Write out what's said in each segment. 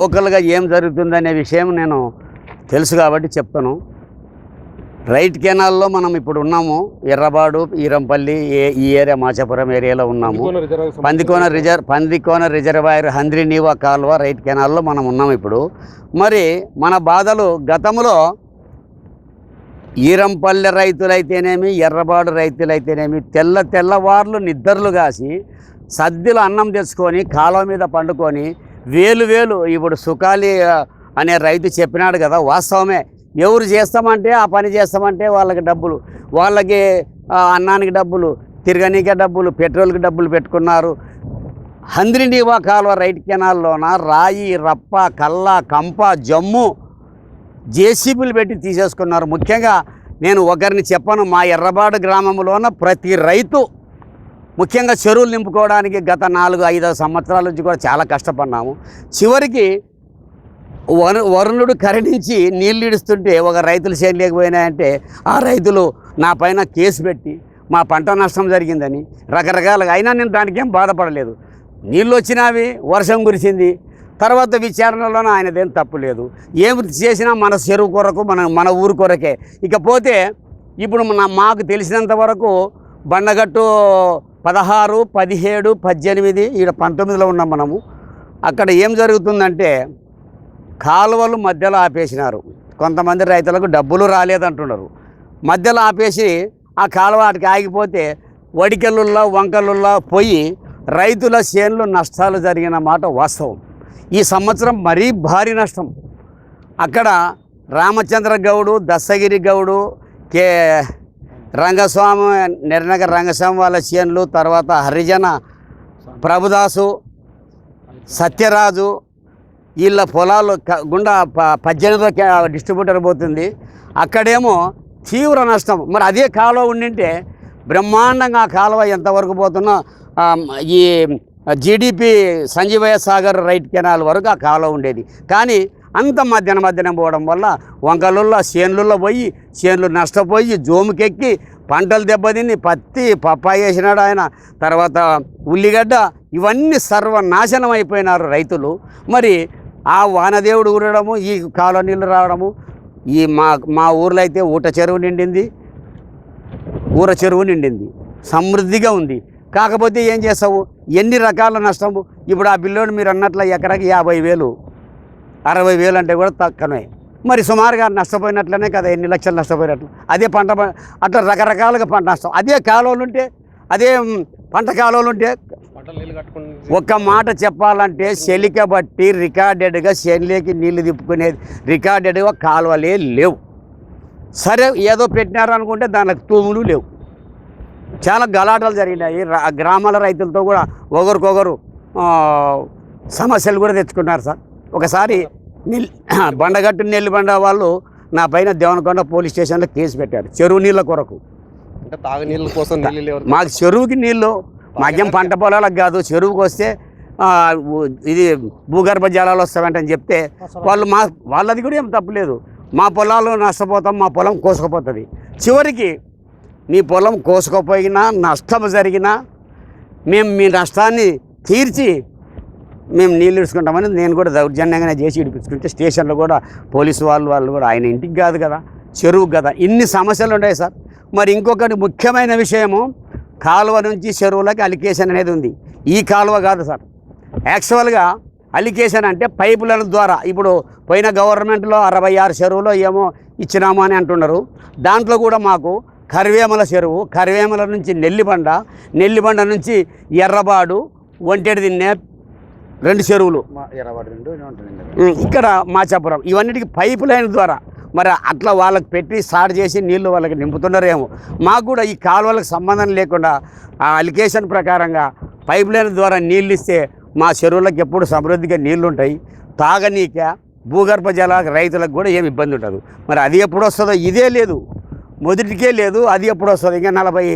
లోకల్గా ఏం జరుగుతుందనే విషయం నేను తెలుసు కాబట్టి చెప్తాను. రైట్ కెనాల్లో మనం ఇప్పుడు ఉన్నాము. ఎర్రబాడు ఈరంపల్లి ఏ- ఈ ఏరియా మాచాపురం ఏరియాలో ఉన్నాము. పందికోన రిజర్వ్ పందికోన రిజర్వాయర్ హంద్రినీవా కాలువ రైట్ కెనాల్లో మనం ఉన్నాం ఇప్పుడు. మరి మన బాధలు గతంలో ఈరంపల్లె రైతులైతేనేమి ఎర్రబాడు రైతులైతేనేమి తెల్ల తెల్లవార్లు నిద్రలు కాసి సద్దిలో అన్నం తెచ్చుకొని కాలువ మీద పండుకొని వేలు వేలు. ఇప్పుడు సుఖాలి అనే రైతు చెప్పినాడు కదా వాస్తవమే. ఎవరు చేస్తామంటే ఆ పని చేస్తామంటే వాళ్ళకి డబ్బులు. వాళ్ళకి అన్నానికి డబ్బులు తిరగనీకే డబ్బులు పెట్రోల్కి డబ్బులు పెట్టుకున్నారు. హంద్రినీవా కాలువ రైట్ కెనాల్లోన రాయి రప్ప కల్ల కంప జమ్ము జేసీబీలు పెట్టి తీసేసుకున్నారు. ముఖ్యంగా నేను ఒకరిని చెప్పను మా ఎర్రబాడు గ్రామంలోన ప్రతి రైతు ముఖ్యంగా చెరువులు నింపుకోవడానికి గత నాలుగు ఐదు సంవత్సరాల నుంచి కూడా చాలా కష్టపడినాము చివరికి వరు వరుణుడు కరణించి నీళ్ళు ఇడుస్తుంటే ఒక రైతులు చేయలేకపోయినాయంటే ఆ రైతులు నా పైన కేసు పెట్టి మా పంట నష్టం జరిగిందని రకరకాలుగా అయినా నేను దానికేం బాధపడలేదు. నీళ్ళు వచ్చినవి వర్షం కురిసింది. తర్వాత విచారణలోనే ఆయనదేం తప్పు లేదు. ఏమి చేసినా మన చెరువు కొరకు మన మన ఊరు కొరకే. ఇకపోతే ఇప్పుడు మన మాకు తెలిసినంత వరకు బండగట్టు పదహారు పదిహేడు పద్దెనిమిది ఈడ పంతొమ్మిదిలో ఉన్నాం మనము. అక్కడ ఏం జరుగుతుందంటే కాలువలు మధ్యలో ఆపేసినారు. కొంతమంది రైతులకు డబ్బులు రాలేదంటున్నారు. మధ్యలో ఆపేసి ఆ కాలువ వాటికి ఆగిపోతే వడికెళ్ళుల్లో వంకలుల్లో పోయి రైతుల చేనులు నష్టాలు జరిగిన మాట వాస్తవం. ఈ సంవత్సరం మరీ భారీ నష్టం. అక్కడ రామచంద్ర గౌడు దస్తగిరి గౌడు కే రంగస్వామి నిర్నగర్ రంగస్వామి వాళ్ళ చేనులు తర్వాత హరిజన ప్రభుదాసు సత్యరాజు వీళ్ళ పొలాలు గుండా ప- పద్దెనిమిదో కే- డిస్ట్రిబ్యూటర్ పోతుంది. అక్కడేమో తీవ్ర నష్టం. మరి అదే కాలువ ఉండింటే బ్రహ్మాండంగా ఆ కాలువ ఎంతవరకు పోతున్నా ఈ జీడిపి సంజీవయ సాగర్ రైట్ కెనాల్ వరకు ఆ కాలువ ఉండేది. కానీ అంత మధ్యాహ్నం మధ్యాహ్నం పోవడం వల్ల వంకలుల్లో చేనులలో పోయి చేనులు నష్టపోయి జోముకెక్కి పంటలు దెబ్బతిని పత్తి పప్పాయి వేసినాడు ఆయన. తర్వాత ఉల్లిగడ్డ ఇవన్నీ సర్వనాశనం అయిపోయినారు రైతులు. మరి ఆ వానదేవుడు ఊరడము ఈ కాలువ నీళ్ళు రావడము ఈ మా మా ఊర్లో అయితే ఊట చెరువు నిండింది. ఊర చెరువు నిండింది. సమృద్ధిగా ఉంది. కాకపోతే ఏం చేస్తావు? ఎన్ని రకాల నష్టము ఇప్పుడు ఆ బిల్లోడు మీరు అన్నట్ల ఎకరాకి యాభై వేలు. అరవై వేలు అంటే కూడా తక్కువనే. మరి సుమారుగా నష్టపోయినట్లనే కదా ఎన్ని లక్షలు నష్టపోయినట్లు. అదే పంట అట్లా రకరకాలుగా పంట నష్టం. అదే కాలువలు ఉంటే అదే పంట కాలువలు ఉంటే ఒక్క మాట చెప్పాలంటే చెలిక బట్టి రికార్డెడ్గా చెల్లికి నీళ్ళు తిప్పుకునేది రికార్డెడ్గా కాలువలే లేవు. సరే ఏదో పెట్టినారు అనుకుంటే దానికి తూములు లేవు. చాలా గలాటలు జరిగినాయి. గ్రామాల రైతులతో కూడా ఒకరికొకరు సమస్యలు కూడా తెచ్చుకున్నారు సార్. ఒకసారి బండగట్టు నెల్లిబండ వాళ్ళు నా పైన దేవనకొండ పోలీస్ స్టేషన్లో కేసు పెట్టారు. చెరువు నీళ్ళ కొరకు. అంటే తాగునీళ్ళ కోసం మాకు చెరువుకి నీళ్ళు మాకేం పంట పొలాలకు కాదు చెరువుకి వస్తే ఇది భూగర్భ జలాలు వస్తాయంటని చెప్తే వాళ్ళు మా వాళ్ళది కూడా ఏం తప్పులేదు మా పొలాలు నష్టపోతాం మా పొలం కోసుకుపోతుంది. చివరికి మీ పొలం కోసుకుపోయినా నష్టం జరిగినా మేము మీ నష్టాన్ని తీర్చి మేము నీళ్ళు ఇడుచుకుంటామని నేను కూడా దౌర్జన్యంగానే చేసి ఇడిపించుకుంటే స్టేషన్లో కూడా పోలీసు వాళ్ళు వాళ్ళు కూడా ఆయన ఇంటికి కాదు కదా చెరువు కదా. ఇన్ని సమస్యలు ఉన్నాయి సార్. మరి ఇంకొకటి ముఖ్యమైన విషయము కాలువ నుంచి చెరువులకి అలికేషన్ అనేది ఉంది. ఈ కాలువ కాదు సార్. యాక్చువల్గా అలికేషన్ అంటే పైపుల ద్వారా ఇప్పుడు పోయిన గవర్నమెంట్లో అరవై ఆరు చెరువులో ఏమో ఇచ్చినాము అని అంటున్నారు. దాంట్లో కూడా మాకు కరివేమల చెరువు కరివేమల నుంచి నెల్లిబండ నెల్లిబండ నుంచి ఎర్రబాడు ఒంటెడి తిన్నే రెండు చెరువులు. ఇక్కడ మాచాపురం. ఇవన్నిటికి పైప్ లైన్ ద్వారా మరి అట్లా వాళ్ళకి పెట్టి స్టార్ట్ చేసి నీళ్ళు వాళ్ళకి నింపుతున్నారేమో. మాకు కూడా ఈ కాలువలకు సంబంధం లేకుండా ఆ అలికేషన్ ప్రకారంగా పైప్ లైన్ ద్వారా నీళ్ళు ఇస్తే మా చెరువులకు ఎప్పుడు సమృద్ధిగా నీళ్ళు ఉంటాయి తాగనీక భూగర్భ జల రైతులకు కూడా ఏమి ఇబ్బంది ఉండదు. మరి అది ఎప్పుడు వస్తుందో ఇదే లేదు. మొదటికే లేదు అది ఎప్పుడు వస్తుంది. ఇంకా నలభై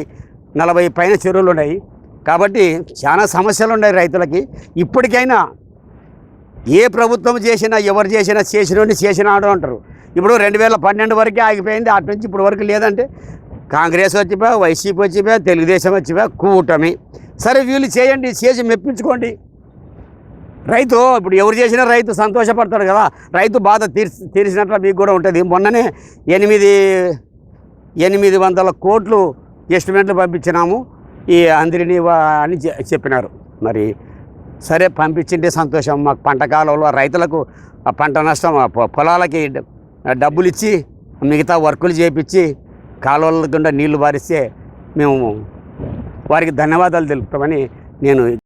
నలభై పైన చెరువులు ఉన్నాయి. కాబట్టి చాలా సమస్యలు ఉన్నాయి రైతులకి. ఇప్పటికైనా ఏ ప్రభుత్వం చేసినా ఎవరు చేసినా చేసినోడిని చేసినాడు అంటారు. ఇప్పుడు రెండు వేల పన్నెండు వరకే ఆగిపోయింది. అటు నుంచి ఇప్పుడు వరకు లేదంటే కాంగ్రెస్ వచ్చిపోయా వైసీపీ వచ్చిపోయా తెలుగుదేశం వచ్చిపోయా కూటమి. సరే వీళ్ళు చేయండి చేసి మెప్పించుకోండి. రైతు ఇప్పుడు ఎవరు చేసినా రైతు సంతోషపడతాడు కదా. రైతు బాధ తీర్చి తీర్చినట్లు మీకు కూడా ఉంటుంది. మొన్ననే ఎనిమిది ఎనిమిది వందల కోట్లు ఎస్టిమేట్లు పంపించినాము. ఈ అందరిని వా- అని చెప్పినారు. మరి సరే పంపించింటే సంతోషం. మాకు పంట కాలంలో రైతులకు ఆ పంట నష్టం పొలాలకి డబ్బులు ఇచ్చి మిగతా వర్కులు చేపించి కాలువల గుండా నీళ్ళు బారిస్తే మేము వారికి ధన్యవాదాలు తెలుపుతామని నేను